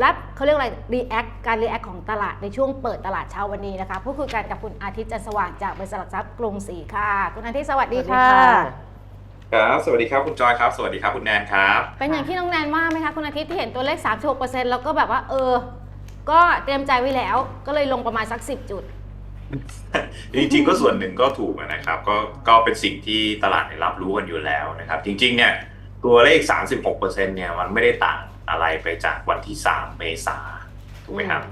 และเขาเรียกอะไรรีแอคการรีแอคของตลาดในช่วงเปิดตลาดเช้าวันนี้นะคะพูดคุยกันกับคุณอาทิตย์จันทร์สว่างจากบริษัทหลักทรัพย์กรุงศรีค่ะ คุณอาทิตย์สวัสดีค่ะครับ สวัสดีครับคุณจอยครับ สวัสดีครับคุณแนนครับ เป็นอย่างที่น้องแนนว่าไหมคะคุณอาทิตย์ที่เห็นตัวเลข 36%แล้วก็แบบว่าเออ ก็เตรียมใจไว้แล้ว ก็เลยลงประมาณสัก 10 จุด จริงๆก็ส่วนหนึ่งก็ถูกนะครับ ก็ก็เป็นสิ่งที่ตลาดเนี่ยรับรู้กันอยู่แล้วนะครับ จริงๆเนี่ยตัวเลข 36%เนี่ยมันไม่ได้ต่าง อะไรไปจากวันที่ 3 เมษาถูกไหมครับ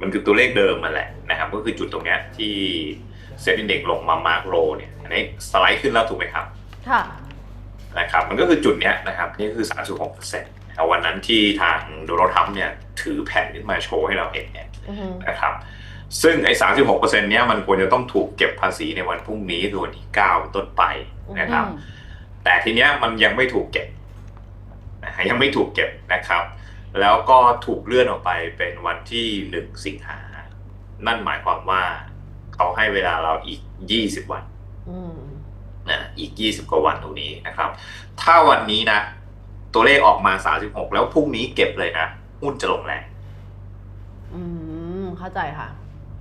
มันคือตัวเลขเดิมมาแหละนะครับ ก็คือจุดตรงเนี้ยที่เซ็นดีเด็กลงมามาร์กโรเนี่ยอันนี้สไลด์ขึ้นแล้วถูกไหมครับ ค่ะนะครับมันก็คือจุดเนี้ยนะครับนี่คือ 36%นะครับวันนั้นที่ทางโดนัลด์ทรัมป์เนี่ยถือแผ่นขึ้นมาโชว์ให้เราเห็นเนี่ยอือฮึนะครับซึ่งไอ้36%เนี้ยมันควรจะต้องถูกเก็บภาษีในวันพรุ่งนี้คือวันที่9เป็นต้นไปนะครับอืมแต่ทีเนี้ยมันยังไม่ถูกเก็บ นะฮะยังไม่ถูกเก็บนะครับ แล้วก็ถูกเลื่อนออกไปเป็นวันที่ 1 สิงหา นั่นหมายความว่าเขาให้เวลาเราอีก 20 วันอืมนะอีก 20 กว่าวันตรงนี้นะครับ ถ้าวันนี้นะ ตัวเลขออกมา 36 แล้วพรุ่งนี้เก็บเลยนะหุ้นจะลงแรงอืมเข้าใจค่ะ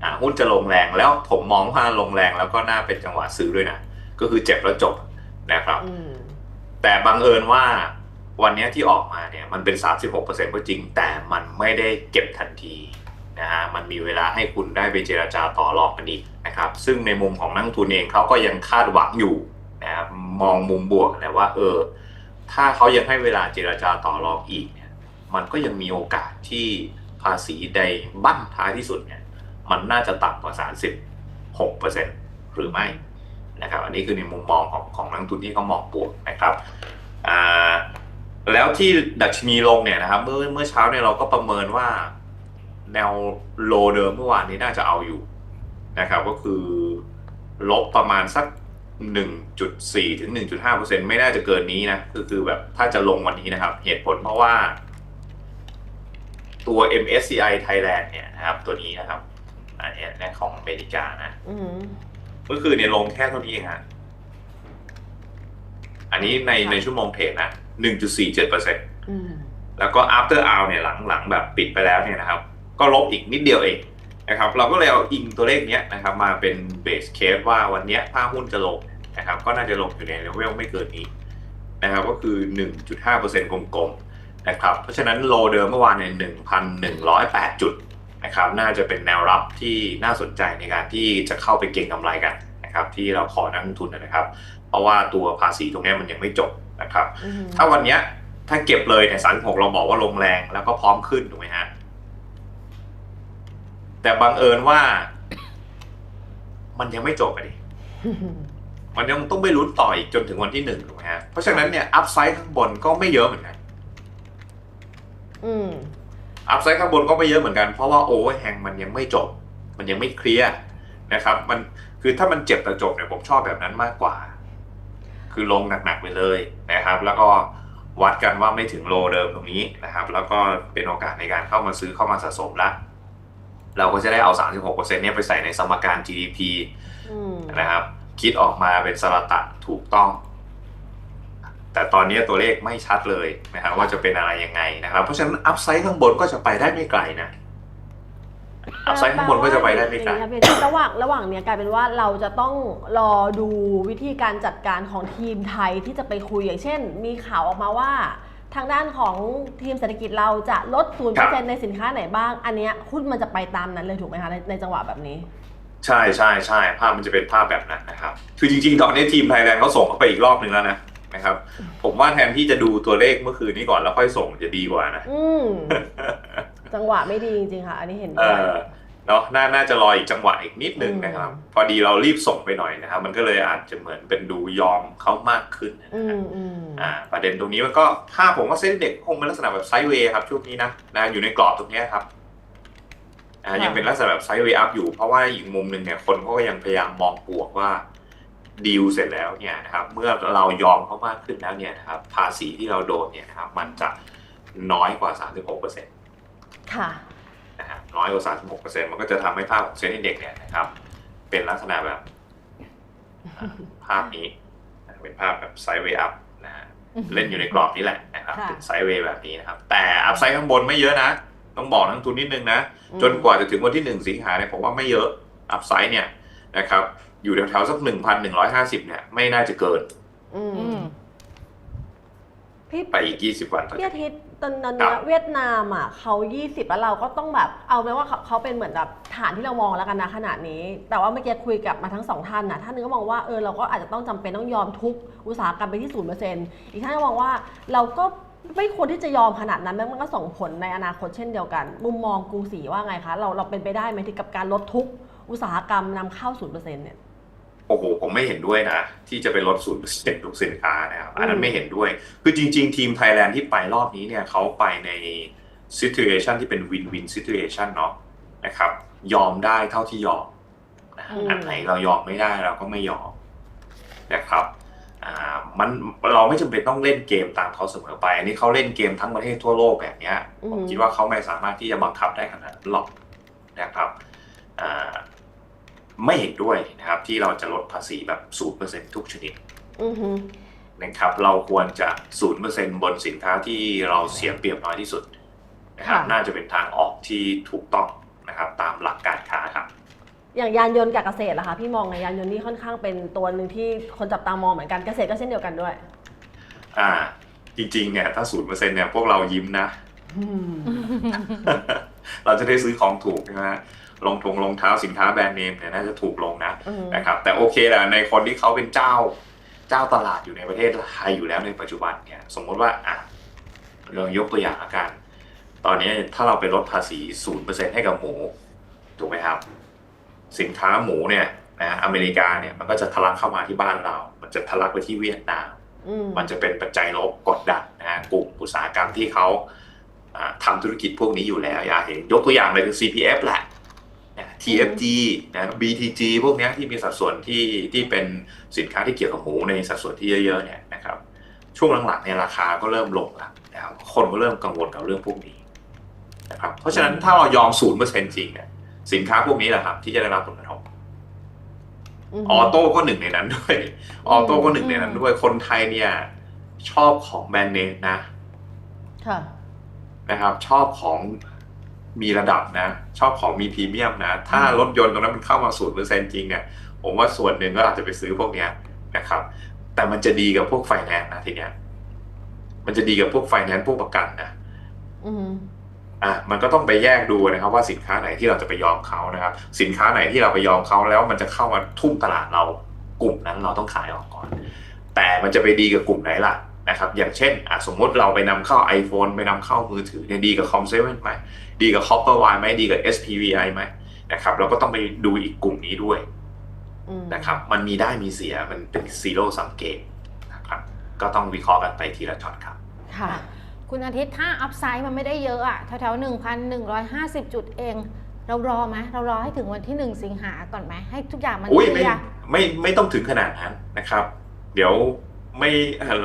อ่าหุ้นจะลงแรงแล้วผมมองว่าลงแรงแล้วก็น่าเป็นจังหวะซื้อด้วยนะ ก็คือเจ็บแล้วจบนะครับอืมแต่บังเอิญว่า วันนี้ที่ออกมาเนี่ยมันเป็น 36%ก็จริง แต่มันไม่ได้เก็บทันทีนะฮะมันมีเวลาให้คุณได้ไปเจราจาต่อรองกันอีกนะครับซึ่งในมุมของนักทุนเองเขาก็ยังคาดหวังอยู่นะครับมองมุมบวกนะว่าเออถ้าเขายังให้เวลาเจราจาต่อรองอีกเนี่ยมันก็ยังมีโอกาสที่ภาษีใดบั้นท้ายที่สุดเนี่ยมันน่าจะต่ำกว่า 36%หรือไม่นะครับอันนี้คือในมุมมองของของนักทุนที่เขามองบวกนะครับอ่า แล้วที่ดัชนีลงเนี่ยนะครับ เมื่อเมื่อเช้าเนี่ยเราก็ประเมินว่า แนวโลเดิมเมื่อวานนี้น่าจะเอาอยู่นะครับ ก็คือลบประมาณสัก 1.4 ถึง 1.5%ไม่น่าจะเกินนี้นะคือคือแบบถ้าจะลงวันนี้นะครับ เหตุผลเพราะว่า ตัว MSCI Thailand เนี่ยนะครับ ตัวนี้นะครับ อันเนี้ยนะของอเมริกานะอืมเมื่อคืนเนี่ยลงแค่เท่านี้เองฮะอันนี้ในในชั่วโมงเทรดนะ 1.47%อืมแล้วก็ after hour เนี่ยหลังหลังแบบปิดไปแล้วเนี่ยนะครับ ก็ลบอีกนิดเดียวเองนะครับ เราก็เลยเอาอิงตัวเลขเนี้ยนะครับ มาเป็นเบสเคสว่าวันเนี้ยถ้าหุ้นจะลงนะครับ ก็น่าจะลงอยู่ในเลเวลไม่เกินนี้นะครับ ก็คือ 1.5%กลมๆนะครับ เพราะฉะนั้นโลเดิมเมื่อวานเนี่ย1,108 จุดนะครับ น่าจะเป็นแนวรับที่น่าสนใจในการที่จะเข้าไปเก็งกำไรกันนะครับ ที่เราขอนักลงทุนนะครับ เพราะว่าตัวภาษีตรงเนี้ยมันยังไม่จบ นะครับอืมถ้าวันเนี้ย ถ้าเก็บเลยเนี่ยสามหกเราบอกว่าลงแรงแล้วก็พร้อมขึ้นถูกไหมฮะ แต่บังเอิญว่า มันยังไม่จบอะดิมันยังต้องไปลุ้นต่ออีกจนถึงวันที่หนึ่งถูกไหมฮะ เพราะฉะนั้นเนี่ยอัพไซด์ข้างบนก็ไม่เยอะเหมือนกันอืมอัพไซด์ข้างบนก็ไม่เยอะเหมือนกัน เพราะว่าโอเวอร์แฮงมันยังไม่จบ มันยังไม่เคลียร์นะครับ มันคือถ้ามันเจ็บแต่จบเนี่ยผมชอบแบบนั้นมากกว่า คือลงหนักๆไปเลยนะครับ แล้วก็วัดกันว่าไม่ถึงโลเดิมตรงนี้นะครับ แล้วก็เป็นโอกาสในการเข้ามาซื้อเข้ามาสะสมละเราก็จะได้เอา 36%เนี่ยไปใส่ในสมการ GDP อืมนะครับ คิดออกมาเป็นสลัตะถูกต้อง แต่ตอนนี้ตัวเลขไม่ชัดเลยนะครับว่าจะเป็นอะไรยังไงนะครับ เพราะฉะนั้นอัพไซด์ข้างบนก็จะไปได้ไม่ไกลนะ อัพไซด์ข้างบนก็จะไปได้ไม่ไกลอย่างนี้ครับระหว่างระหว่างเนี้ยกลายเป็นว่าเราจะต้องรอดูวิธีการจัดการของทีมไทยที่จะไปคุยอย่างเช่น มีข่าวออกมาว่า ทางด้านของทีมเศรษฐกิจเราจะลด0%ในสินค้าไหนบ้าง อันเนี้ยหุ้นมันจะไปตามนั้นเลยถูกไหมคะในในจังหวะแบบนี้ ใช่ใช่ใช่ภาพมันจะเป็นภาพแบบนั้นนะครับ คือจริงๆ ตอนนี้ทีมไทยแลนด์เขาส่งเข้าไปอีกรอบหนึ่งแล้วนะนะครับ ผมว่าแทนที่จะดูตัวเลขเมื่อคืนนี้ก่อนแล้วค่อยส่งจะดีกว่านะอืมจังหวะไม่ดีจริงๆค่ะ อันนี้เห็นเอด้วยอ เนาะน่าน่าจะรออีกจังหวะอีกนิดนึงนะครับ พอดีเรารีบส่งไปหน่อยนะครับ มันก็เลยอาจจะเหมือนเป็นดูยอมเขามากขึ้นนะอืฮะมอืมอ่าประเด็นตรงนี้มันก็ภาพผมว่าเส้นเด็กคงเป็นลักษณะแบบไซด์เวย์ครับช่วงนี้นะนะอยู่ในกรอบตรงเนี้ยครับอ่ายังเป็นลักษณะแบบไซด์เวย์อัพอยู่เพราะว่าอีกมุมหนึ่งเนี่ยคนเขาก็ยังพยายามมองบวกว่าดีลเสร็จแล้วเนี่ยนะครับเมื่อเรายอมเขามากขึ้นแล้วเนี่ยนะครับภาษีที่เราโดนเนี่ยนะครับมันจะน้อยกว่า 36เปอร์เซ็นต์ค่ะ นะฮะน้อยกว่า 36เปอร์เซ็นต์มันก็จะทำให้ภาพของเซ็นเด็กเนี่ยนะครับ เป็นลักษณะแบบอ่าภาพนี้นะเป็นภาพแบบไซด์เวย์อัพนะฮะเล่นอยู่ในกรอบนี้แหละนะครับค่ะ เป็นไซด์เวย์แบบนี้นะครับ แต่อัพไซด์ข้างบนไม่เยอะนะ ต้องบอกนักลงทุนนิดนึงนะอืมจนกว่าจะถึงวันที่หนึ่งสิงหาเนี่ยผมว่าไม่เยอะอัพไซด์เนี่ยนะครับ อยู่แถวๆสักหนึ่งพันหนึ่งร้อยห้าสิบเนี่ย ไม่น่าจะเกินอืมอืมพี่ไปอีกยี่สิบวันต่อพี่จากอาทิตย์ ตอนนั้นครัเนี้ยบเวียดนามอะเขา 20 แล้วเราก็ต้องแบบเอาไหมว่าเขาเขาเป็นเหมือนแบบฐานที่เรามองแล้วกันนะขนาดนี้ แต่ว่าเมื่อกี้คุยกับมาทั้งสองท่านน่ะท่านหนึงก็มองว่าเออเราก็อาจจะต้องจำเป็นต้องยอมทุกอุตสาหกรรมไปที่ศูนย์เปอร์เซ็นต์อีกท่านก็มองว่าเราก็ไม่ควรที่จะยอมขนาดนั้นแม้มันก็ส่งผลในอนาคตเช่นเดียวกัน มุมมองกรุงศรีว่าไงคะเราเราเป็นไปได้ไหมที่กับการลดทุกอุตสาหกรรมนำเข้าศูนย์เปอร์เซ็นต์เนี่ย โอ้โหผมไม่เห็นด้วยนะ ที่จะไปลดศูนย์เปอร์เซ็นต์ทุกสินค้านะครับอันนั้อืนมไม่เห็นด้วย คือจริง ๆ ทีมไทยแลนด์ที่ไปรอบนี้เนี่ยเขาไปใน situation ที่เป็น win-win situation เนาะนะครับ ยอมได้เท่าที่ยอมนะอืมอันไหนเรายอมไม่ได้เราก็ไม่ยอมนะครับอ่ามันเราไม่จำเป็นต้องเล่นเกมตามเขาเสมอไป อันนี้เขาเล่นเกมทั้งประเทศทั่วโลกแบบเนี้ยผมคิดว่าเขาไม่สามารถที่จะบังคับได้ขนาดนั้นหรอกนะครับอ่า ไม่เห็นด้วยนะครับ ที่เราจะลดภาษีแบบ0%ทุกชนิดอือฮึนะครับ เราควรจะ0%บนสินค้าที่เราเสียเปรียบน้อยที่สุดนะครับน่าจะเป็นทางออกที่ถูกต้องนะครับ ตามหลักการค้าครับ อย่างยานยนต์กับเกษตรล่ะคะพี่มองไงยานยนต์นี่ค่อนข้างเป็นตัวหนึ่งที่คนจับตามองเหมือนกันเกษตรก็เช่นเดียวกันด้วย อ่า จริงๆเนี่ยถ้า0%เนี่ยพวกเรายิ้มนะเราจะได้ซื้อของถูกใช่ไหม รองทงรองเท้าสินค้าแบรนด์เนมเนี่ยน่าจะถูกลงนะอืมนะครับแต่โอเคแหละในคนที่เขาเป็นเจ้าเจ้าตลาดอยู่ในประเทศไทยอยู่แล้วในปัจจุบันเนี่ยสมมติว่าอะเรายกตัวอย่างอาการตอนนี้ถ้าเราไปลดภาษี0%ให้กับหมู ถูกไหมครับ สินค้าหมูเนี่ยนะอเมริกาเนี่ยมันก็จะทะลักเข้ามาที่บ้านเรา มันจะทะลักไปที่เวียดนามอืมมันจะเป็นปัจจัยลบกดดันนะฮะกลุ่มอุตสาหกรรมที่เขาอ่าทำธุรกิจพวกนี้อยู่แล้วอย่าเห็นยกตัวอย่างเลยคือ CPF แหละนะ TFG นะ BTG พวกเนี้ยที่มีสัดส่วนที่ที่เป็นสินค้าที่เกี่ยวกับหมูในสัดส่วนที่เยอะๆเนี่ยนะครับช่วงหลังๆเนี่ยราคาก็เริ่มลงแล้วนะครับคนก็เริ่มกังวลกับเรื่องพวกนี้นะครับเพราะฉะนั้นถ้าเรายอม0%จริงเนี่ยสินค้าพวกนี้แหละครับ ที่จะได้รับผลกระทบมออโต้ก็หนึ่งในนั้นด้วยออโต้ก็หนึ่งในนั้นด้วยคนไทยเนี่ย ชอบของแบรนด์เนมนะค่ะนะครับชอบของ มีระดับนะ ชอบของมีพรีเมียมนะ ถ้ารถยนต์ตรงนั้นมันเข้ามาศูนย์เปอร์เซ็นจริงเนี่ยผมว่าส่วนหนึ่งก็อาจจะไปซื้อพวกเนี้ยนะครับ แต่มันจะดีกับพวกไฟแนนซ์นะทีเนี้ยมันจะดีกับพวกไฟแนนซ์พวกประกันนะอืมอะมันก็ต้องไปแยกดูนะครับ ว่าสินค้าไหนที่เราจะไปยอมเขานะครับ สินค้าไหนที่เราไปยอมเขาแล้ว มันจะเข้ามาทุ่มตลาดเรากลุ่มนั้นเราต้องขายออกก่อน แต่มันจะไปดีกับกลุ่มไหนล่ะ นะครับอย่างเช่นอะสมมติเราไปนำเข้า iPhone ไปนำเข้ามือถือเนี่ยดีกับ Com7 ไหมดีกับ Copperwire ไหมดีกับ SPVI ไหมนะครับเราก็ต้องไปดูอีกกลุ่มนี้ด้วยอืมนะครับมันมีได้มีเสียมันเป็น zero sum game นะครับก็ต้องวิเคราะห์กันไปทีละช็อตครับค่ะคุณอาทิตย์ถ้าอัพไซด์มันไม่ได้เยอะอะแถวๆ1,150จุดเอง เรารอไหมเรารอให้ถึงวันที่1สิงหาก่อนไหมให้ทุกอย่างมันอุ้ยเคไม่ลียร์ไม่ไม่ต้องถึงขนาดนั้นนะครับ เดี๋ยว ไม่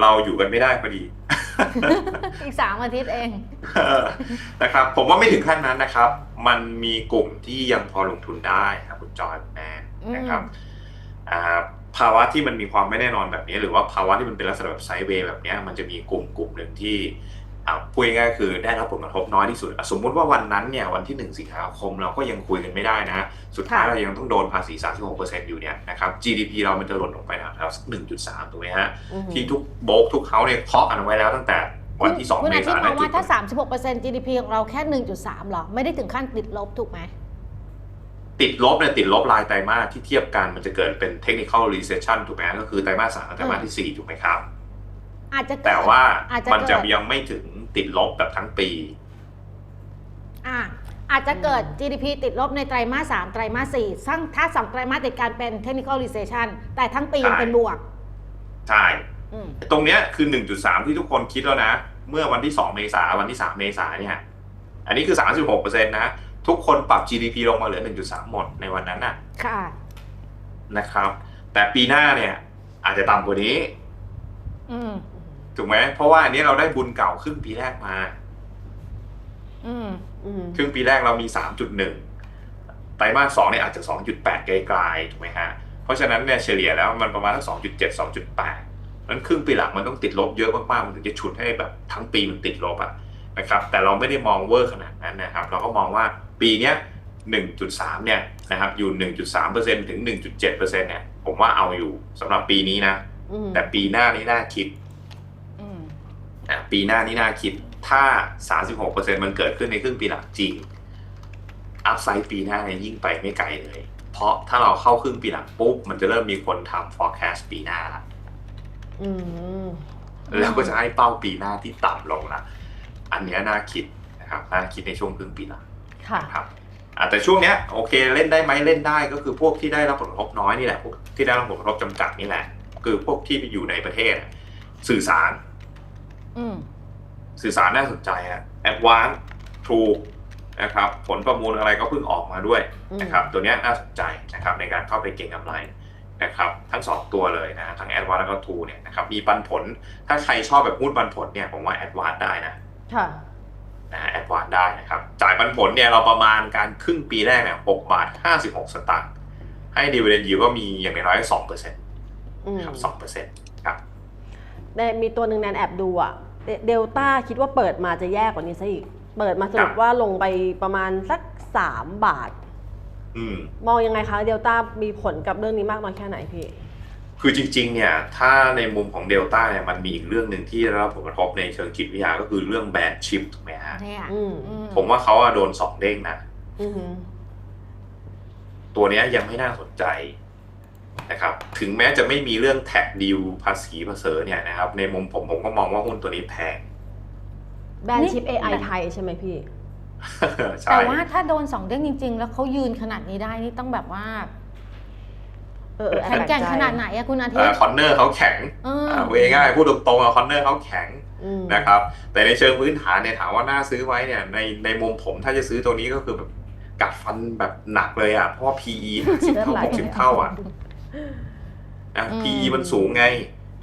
เราอยู่กันไม่ได้พอดี อีก3อาทิตย์เองนะครับ ผมว่าไม่ถึงขั้นนั้นนะครับ มันมีกลุ่มที่ยังพอลงทุนได้ครับคุณจอยคุณแม่นะครับอ่าภาวะที่มันมีความไม่แน่นอนแบบนี้ หรือว่าภาวะที่มันเป็นลักษณะแบบไซด์เวย์แบบเนี้ยมันจะมีกลุ่มกลุ่มหนึ่งที่ อ่าพูดง่ายๆคือได้รับผลกระทบน้อยที่สุดอะสมมุติว่าวันนั้นเนี่ยวันที่ 1 สิงหาคมเราก็ยังคุยกันไม่ได้นะ สุดท้ายค่ะเรายังต้องโดนภาษี 36%อยู่เนี่ยนะครับ GDP เรามันจะหล่นลงไปนะครับสัก1.3ถูกไหมฮะอืมที่ทุกโบกทุกเขาเนี่ยเคาะกันเอาไว้แล้วตั้งแต่วันที่2คุณเมอาทิตษายย์นมองว่าถ้าจุด36% GDP ของเราแค่ 1.3หรอ ไม่ได้ถึงขั้นติดลบถูกไหมติดลบเนี่ยติดลบรายไตรมาสที่เทียบกันมันจะเกิดเป็น technical recession ถูกไหมก็คือไตรมาสสามกับไตรมาสที่ 4 ถูกไหมครับ อาจจะเกิดแต่ว่าอาจจะมันจะเกิดยังไม่ถึง ติดลบแบบทั้งปี อะอาจจะเกิด GDP ติดลบในไตรมาส3ไตรมาส4ซึ่งถ้าสองไตรมาสติดกันเป็น technical recession แต่ทั้งปียังเป็นบวก ใช่ อืมตรงเนี้ยคือ 1.3 ที่ทุกคนคิดแล้วนะ เมื่อวันที่ 2 เมษาวันที่ 3 เมษาเนี่ย อันนี้คือ 36%นะ ทุกคนปรับ GDP ลงมาเหลือ 1.3 หมดในวันนั้นน่ะค่ะ นะครับ แต่ปีหน้าเนี่ย อาจจะต่ำกว่านี้ อืม ถูกไหมเพราะว่าอันนี้เราได้บุญเก่าครึ่งปีแรกมาอืมอืมครึ่งปีแรกเรามี3.1ไตรมาส2เนี่ยอาจจะ2.8ไกลๆถูกไหมฮะเพราะฉะนั้นเนี่ยเฉลี่ยแล้วมันประมาณสัก2.7 2.8นั้นครึ่งปีหลังมันต้องติดลบเยอะมากๆมันถึงจะฉุดให้แบบทั้งปีมันติดลบอะนะครับ แต่เราไม่ได้มองเวอร์ขนาดนั้นนะครับ เราก็มองว่าปีเนี้ย1.3 เนี่ยนะครับอยู่ 1.3%ถึง 1.7%เนี่ยผมว่าเอาอยู่สำหรับปีนี้นะอืมแต่ปีหน้านี่น่าคิดอืม อะปีหน้านี่น่าคิดถ้า 36%มันเกิดขึ้นในครึ่งปีหลังจริง อัพไซด์ปีหน้าเนี่ยยิ่งไปไม่ไกลเลย เพราะถ้าเราเข้าครึ่งปีหลังปุ๊บ มันจะเริ่มมีคนทำ forecast ปีหน้าละอืมแล้วก็จะให้เป้าปีหน้าที่ต่ำลงละอันเนี้ยน่าคิดนะครับน่าคิดในช่วงครึ่งปีหลังค่ะนะครับอะแต่ช่วงเนี้ยโอเคเล่นได้ไหมเล่นได้ก็คือพวกที่ได้รับผลกระทบน้อยนี่แหละพวกที่ได้รับผลกระทบจำกัดนี่แหละ คือพวกที่อยู่ในประเทศอะสื่อสารอืม สื่อสารน่าสนใจฮะแอดวานทรูนะครับ ผลประมูลอะไรก็เพิ่งออกมาด้วยนะครับ ตัวเนี้ยน่าสนใจนะครับในการเข้าไปเก็งกำไรนะครับ ทั้งสองตัวเลยนะทั้งแอดวานแล้วก็ทรูเนี่ยนะครับมีปันผล ถ้าใครชอบแบบหุ้นปันผลเนี่ยผมว่าแอดวานได้นะค่ะนะแอดวานได้นะครับ จ่ายปันผลเนี่ยเราประมาณการครึ่งปีแรกเนี่ย6บาท56สตางค์ให้ดีเวเดนยิวก็มีอย่างน้อยๆ2เปอร์เซ็นต์อืมครับ2เปอร์เซ็นต์ ครับแต่มีตัวหนึ่งแนนแอบดูอะเดเดลต้าคิดว่าเปิดมาจะแย่กว่านี้ซะอีก เปิดมาสรุครัปบว่าลงไปประมาณสัก3บาทอืมมองยังไงคะเดลต้ามีผลกับเรื่องนี้มากน้อยแค่ไหนพี่ คือจริงๆ เนี่ย ถ้าในมุมของเดลต้าเนี่ยมันมีอีกเรื่องหนึ่งที่ได้รับผลกระทบในเชิงจิตวิทยาก็คือเรื่องแบนชิปถูกไหมฮะเนี่ยอืมอืผมว่าเขาอะโดนสองเด้งนะอือหือตัวเนี้ยยังไม่น่าสนใจ นะครับถึงแม้จะไม่มีเรื่องแท็กดิวภาษีภาษีเนี่ยนะครับในมุมผมผมก็มองว่าหุ้นตัวนี้แพงแบรนด์ชิป AI ไทยใช่ไหมพี่ใช่แต่ว่าถ้าโดนสองเด้งจริง ๆ แล้วเขายืนขนาดนี้ได้นี่ต้องแบบว่าเออเออแข็งแกร่งปลใจขนาดไหนอะคุณอาทิเอ่ตอย์คอนเนอร์เขาแข็งเอออ่าเวง่ายพูดตรงๆอะคอนเนอร์เขาแข็งอืมนะครับ แต่ในเชิงพื้นฐานเนี่ยถามว่าน่าซื้อไว้เนี่ยในในมุมผมถ้าจะซื้อตัวนี้ก็คือแบบกัดฟันแบบหนักเลยอะเพราะว่า PE สิบเท่าหกสิบเท่าอะ นะอืม PE มันสูงไง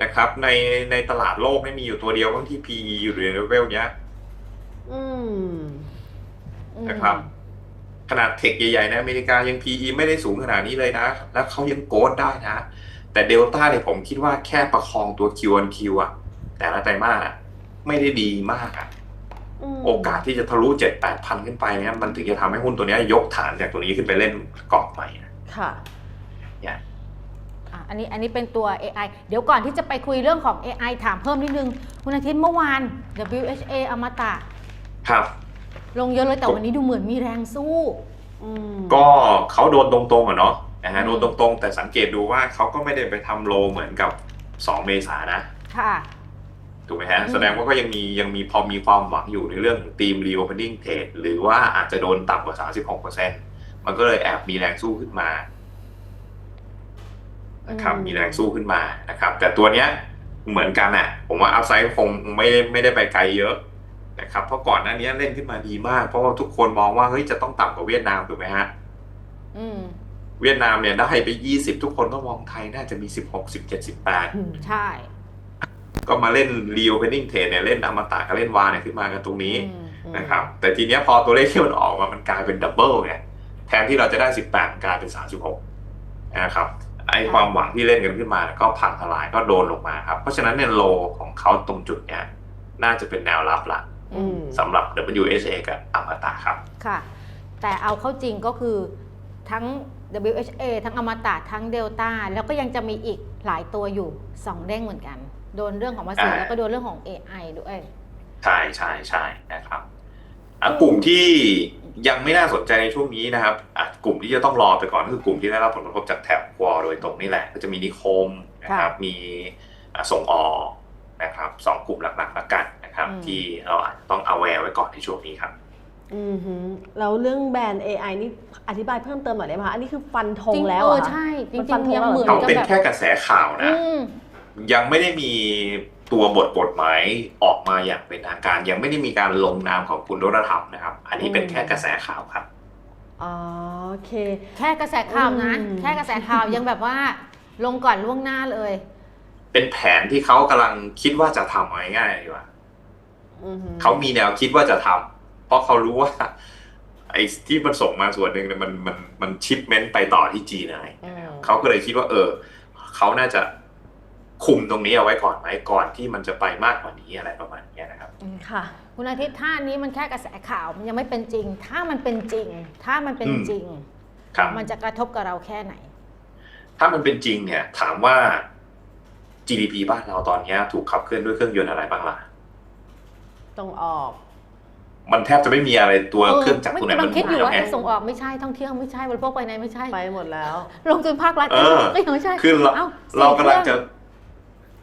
นะครับ ในในตลาดโลกไม่มีอยู่ตัวเดียวบางที่ PE อยู่ในเลเวลเนี้ย อืมนะครับ ขนาดเทคใหญ่ๆ ในอเมริกายัง PE ไม่ได้สูงขนาดนี้เลยนะ แล้วเขายังโกดได้นะ แต่เดลต้าเนี่ยผมคิดว่าแค่ประคองตัว Q on Q อะแต่ละไตรมาสอะไม่ได้ดีมากอะมโอกาสที่จะทะลุเจ็ดแปดพันขึ้นไปเนี่ยมันถึงจะทำให้หุ้นตัวเนี้ยยกฐานจากตัวนี้ขึ้นไปเล่นกรอบใหม่นะค่ะ เนี่ย อะอันนี้อันนี้เป็นตัว AI เดี๋ยวก่อนที่จะไปคุยเรื่องของ AI ถามเพิ่มนิดนึง คุณอาทิตย์เมื่อวาน WHA อมตะ ครับ ลงเยอะเลยแต่วันนี้ดูเหมือนมีแรงสู้อืมก็เขาโดนตรงๆอะเนาะนะฮะอืมโดนตรงๆ แต่สังเกตดูว่าเขาก็ไม่ได้ไปทำโลเหมือนกับ 2 เมษายนนะ ค่ะถูกไหมฮะอืมแสดงว่าก็ยังมียังมีพอมีความหวังอยู่ในเรื่องทีม reopening trade หรือว่าอาจจะโดนต่ำกว่า 36%มันก็เลยแอบมีแรงสู้ขึ้นมา นะครับอืมมีแรงสู้ขึ้นมานะครับ แต่ตัวเนี้ยเหมือนกันอะผมว่าอัพไซด์คงไม่ได้ไม่ได้ไปไกลเยอะนะครับเพราะก่อนหน้านี้เล่นขึ้นมาดีมาก เพราะว่าทุกคนมองว่าเฮ้ยจะต้องต่ำกว่าเวียดนามถูกไหมฮะอืมเวียดนามเนี่ยได้ไป20ทุกคนก็มองไทยน่าจะมี16 17 18อืมใช่ ก็มาเล่น reopening trade เนี่ยเล่นอมตะกับเล่นวาเนี่ยขึ้นมากันตรงนี้อืมนะครับ แต่ทีเนี้ยพอตัวเลขที่มันออกมามันกลายเป็นดับเบิลไงแทนที่เราจะได้18มันกลายเป็น36นะครับ ไอความหวังที่เล่นกันขึ้นมาก็พังทลายก็โดนลงมาครับ เพราะฉะนั้นเนี่ยโลของเขาตรงจุดเนี้ยน่าจะเป็นแนวรับละอืมสำหรับ WSA กับอมตะครับ ค่ะ แต่เอาเข้าจริงก็คือทั้ง WHA ทั้งอมตะทั้งเดลต้าแล้วก็ยังจะมีอีกหลายตัวอยู่สองเด้งเหมือนกัน โดนเรื่องของภาษีอ่าแล้วก็โดนเรื่องของ AI ด้วย ใช่ใช่ใช่นะครับอะ กลุ่มที่ยังไม่น่าสนใจในช่วงนี้นะครับอะกลุ่มที่จะต้องรอไปก่อนก็คือกลุ่มที่ได้รับผลกระทบจากแถบวอลโดยตรงนี่แหละ ก็จะมีนิคมนะครับ มีอะส่งออกนะครับสองกลุ่มหลักๆละกันนะครับอืมที่เราอาจจะต้องเอาแวร์ไว้ก่อนในช่วงนี้ครับอืมหือแล้วเรื่องแบรนด์ AI นี่อธิบายเพิ่มเติมหน่อยได้ไหมคะอันนี้คือฟันธงจริงแล้วเอเหรออคะใช่จมันริฟังนธงๆยังแล้วเหรอเหมือนเขาจะเป็นแบบแค่กระแสข่าวนะอืมยังไม่ได้มี ตัวบทกฎหมายออกมาอย่างเป็นทางการ ยังไม่ได้มีการลงนามของคุณรณธรรมนะครับ อันนี้เป็นแค่กระแสข่าวครับอ๋อโอเค แค่กระแสข่าวนะอืมแค่กระแสข่าวยังแบบว่าลงก่อนล่วงหน้าเลย เป็นแผนที่เขากำลังคิดว่าจะทำเอาง่ายๆดีกว่าอือหือเขามีแนวคิดว่าจะทำเพราะเขารู้ว่าไอ้ที่มันส่งมาส่วนหนึ่งเนี่ยมันมันมันชิปเมนต์ไปต่อที่จีนอะไรอืมเขาก็เลยคิดว่า เออเขาน่าจะ คุมตรงนี้เอาไว้ก่อนไหมก่อนที่มันจะไปมากกว่านี้อะไรประมาณเนี้ยนะครับค่ะคุณอาทิตย์ท่านี้มันแค่กระแสข่าวมันยังไม่เป็นจริง ถ้ามันเป็นจริง ถ้ามันเป็นอืมจริงครับมันจะกระทบกับเราแค่ไหน ถ้ามันเป็นจริงเนี่ย ถามว่า GDP บ้านเราตอนเนี้ยถูกขับเคลื่อนด้วยเครื่องยนต์อะไรบ้างล่ะต้องออก มันแทบจะไม่มีอะไรตัวเออเครื่องจักรตัวไหนกำลัมังนคิดอยู่ว่าไงส่งออกไม่ใช่ท่องเที่ยวไม่ใช่บริโภคภายในไม่ใช่ไปหมดแล้วลงทุนภาครัฐเออก็ยังไม่ใช่คือเราอ้เรากำลังสี่จะ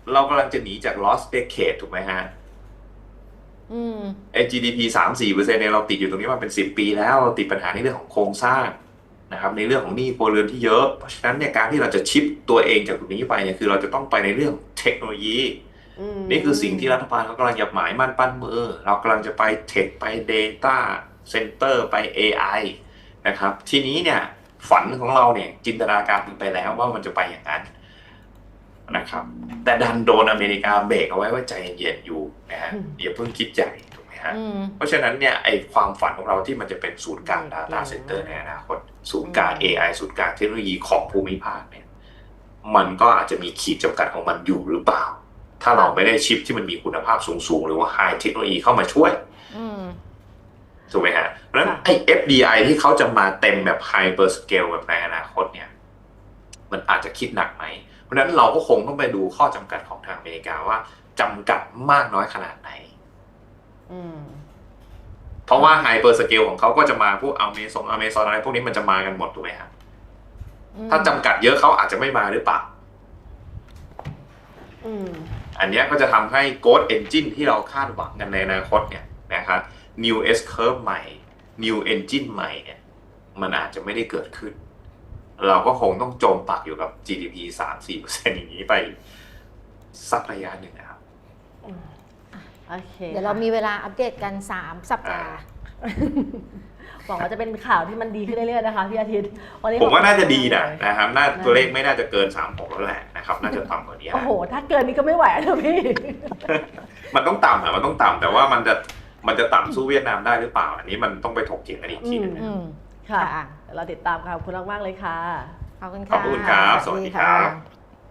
เครื่องเรากำลังจะหนีจาก lost decade ถูกไหมฮะอืมไอ้ GDP สามสี่เปอร์เซ็นต์เนี่ยเราติดอยู่ตรงนี้มาเป็นสิบปีแล้วเราติดปัญหาในเรื่องของโครงสร้างนะครับ ในเรื่องของหนี้ครัวเรือนที่เยอะ เพราะฉะนั้นเนี่ยการที่เราจะชิปตัวเองจากตรงนี้ไปเนี่ยคือเราจะต้องไปในเรื่องเทคโนโลยีอืมนี่คือสิ่งที่รัฐบาลเขากำลังจะหมายมั่นปั้นมือ เรากำลังจะไปเทคไป Data Center ไป AI นะครับ ทีนี้เนี่ยฝันของเราเนี่ยจินตนาการไปแล้วว่ามันจะไปอย่างนั้น นะครับ แต่ดันโดนอเมริกาเบรกเอาไว้ว่าใจเย็นๆอยู่นะฮะอย่าเพิ่งคิดใหญ่ถูกไหมฮะอืมเพราะฉะนั้นเนี่ยไอความฝันของเราที่มันจะเป็นศูนย์กลาง Data Center ในอนาคตศูนย์กลาง AI ศูนย์กลางเทคโนโลยีของภูมิภาคเนี่ยมันก็อาจจะมีขีดจำกัดของมันอยู่หรือเปล่า ถ้าเราไม่ได้ชิปที่มันมีคุณภาพสูงๆ หรือว่า High เทคโนโลยีเข้ามาช่วยอืมถูกไหมฮะ เพราะฉะนั้นไอ้ FDI ที่เขาจะมาเต็มแบบ Hyper Scale แบบในอนาคตเนี่ย มันอาจจะคิดหนักไหม เพราะฉะนั้นเราก็คงต้องไปดูข้อจำกัดของทางอเมริกาว่าจำกัดมากน้อยขนาดไหนอืมเพราะว่าไฮเปอร์สเกลของเขาก็จะมาพวกอเมซอนอเมซอนอะไรพวกนี้มันจะมากันหมดถูกไหมครับอืมถ้าจำกัดเยอะเขาอาจจะไม่มาหรือเปล่าอืมอันเนี้ยก็จะทำให้ Growth Engine ที่เราคาดหวังกันในอนาคตเนี่ยนะครับ New S Curve ใหม่ New Engine ใหม่เนี่ยมันอาจจะไม่ได้เกิดขึ้น เราก็คงต้องจมปักอยู่กับ GDP 3-4%อย่างนี้ไปสักระยะหนึ่งนะครับโอเคเดี๋ยวเรามีเวลาอัปเดตกัน 3 สัปดาห์หวังว่าจะเป็นข่าวที่มันดีขึ้นเรื่อยๆนะคะพี่อาทิตย์วันนี้ผมว่าน่าจะดีนะขอบคุณมากเลยนะครับน่าตัวเลขไม่น่าจะเกิน3-6แล้วแหละนะครับน่าจะต่ำกว่านี้โอ้นะโห ถ้าเกินนี้ก็ไม่ไหวแล้วพี่ มันต้องต่ำอะมันต้องต่ำแต่ว่ามันจะมันจะต่ำสู้เวียดนามได้หรือเปล่า อันนี้มันต้องไปถกเถียงกันอีกทีหนึงนะอืมค่ะค่ะ เดี๋ยวเราติดตามค่ะขอบคุณมากๆเลยค่ะ ขอบคุณขอบคุณครับ สวัสดีครับ